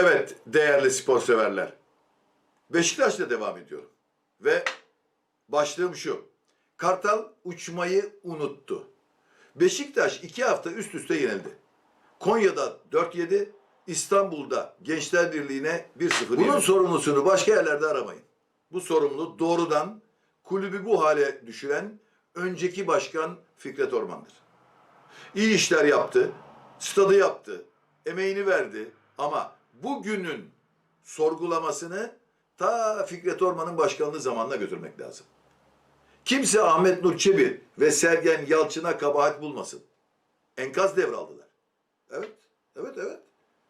Evet değerli spor severler. Beşiktaş'la devam ediyorum. Ve başlığım şu. Kartal uçmayı unuttu. Beşiktaş iki hafta üst üste yenildi. Konya'da 4-7, İstanbul'da Gençler Birliği'ne 1-0 Bunun sorumlusunu başka yerlerde aramayın. Bu sorumlu doğrudan kulübü bu hale düşüren önceki başkan Fikret Orman'dır. İyi işler yaptı, stadı yaptı, emeğini verdi ama bugünün sorgulamasını ta Fikret Orman'ın başkanlığı zamanına götürmek lazım. Kimse Ahmet Nur Çebi ve Sergen Yalçın'a kabahat bulmasın. Enkaz devraldılar. Evet, evet, evet.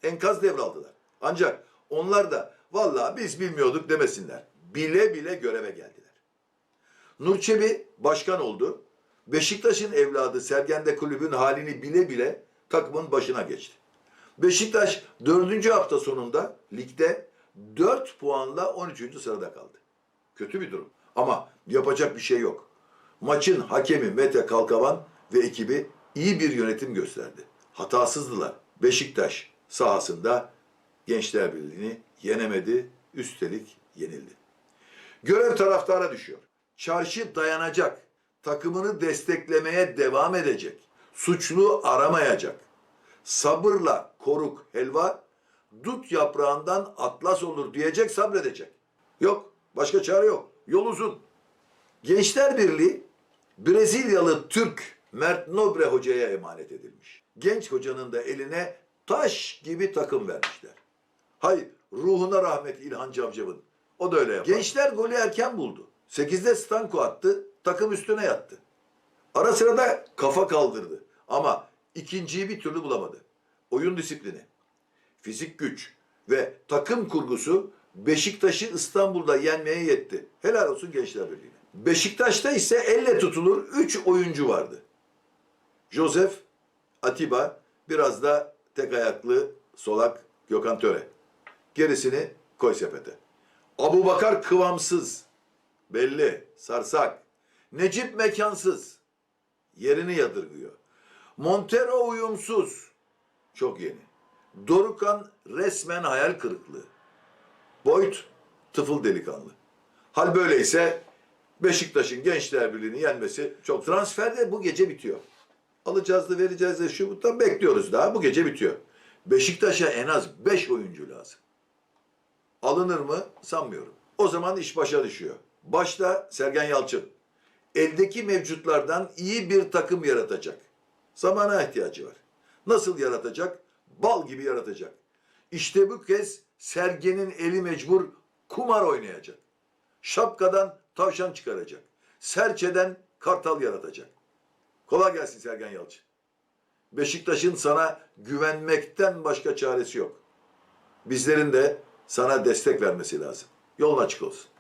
Enkaz devraldılar. Ancak onlar da vallahi biz bilmiyorduk demesinler. Bile bile göreve geldiler. Nur Çebi başkan oldu. Beşiktaş'ın evladı Sergen kulübün halini bile bile takımın başına geçti. Beşiktaş dördüncü hafta sonunda ligde 4 puanla 13. sırada kaldı. Kötü bir durum. Ama yapacak bir şey yok. Maçın hakemi Mete Kalkavan ve ekibi iyi bir yönetim gösterdi. Hatasızdılar. Beşiktaş sahasında Gençler Birliği'ni yenemedi, üstelik yenildi. Görev taraftara düşüyor. Çarşı dayanacak. Takımını desteklemeye devam edecek. Suçlu aramayacak. Sabırla koruk helva, dut yaprağından atlas olur diyecek sabredecek. Yok, başka çare yok. Yol uzun. Gençler Birliği Brezilyalı Türk Mert Nobre hocaya emanet edilmiş. Genç hocanın da eline taş gibi takım vermişler. Hay ruhuna rahmet İlhan Cavcav'ın. O da öyle yapar. Gençler golü erken buldu. 8'de Stanko attı, takım üstüne yattı. Ara sıra da kafa kaldırdı. Ama ikinciyi bir türlü bulamadı. Oyun disiplini, fizik güç ve takım kurgusu Beşiktaş'ı İstanbul'da yenmeye yetti. Helal olsun Gençler Birliği'ne. Beşiktaş'ta ise elle tutulur 3 oyuncu vardı. Josef, Atiba, biraz da tek ayaklı solak Gökhan Töre. Gerisini koy sepete. Abu Bakar kıvamsız. Belli. Sarsak. Necip mekansız. Yerini yadırgıyor. Montero uyumsuz. Çok yeni. Dorukan resmen hayal kırıklığı. Boyd tıfıl delikanlı. Hal böyleyse Beşiktaş'ın Gençler Birliği'ni yenmesi çok. Transferde bu gece bitiyor. Alacağız da vereceğiz de şu bundan bekliyoruz daha. Bu gece bitiyor. Beşiktaş'a en az 5 oyuncu lazım. Alınır mı? Sanmıyorum. O zaman iş başa düşüyor. Başta Sergen Yalçın. Eldeki mevcutlardan iyi bir takım yaratacak. Zamana ihtiyacı var. Nasıl yaratacak? Bal gibi yaratacak. İşte bu kez Sergen'in eli mecbur kumar oynayacak. Şapkadan tavşan çıkaracak. Serçeden kartal yaratacak. Kolay gelsin Sergen Yalçın. Beşiktaş'ın sana güvenmekten başka çaresi yok. Bizlerin de sana destek vermesi lazım. Yolun açık olsun.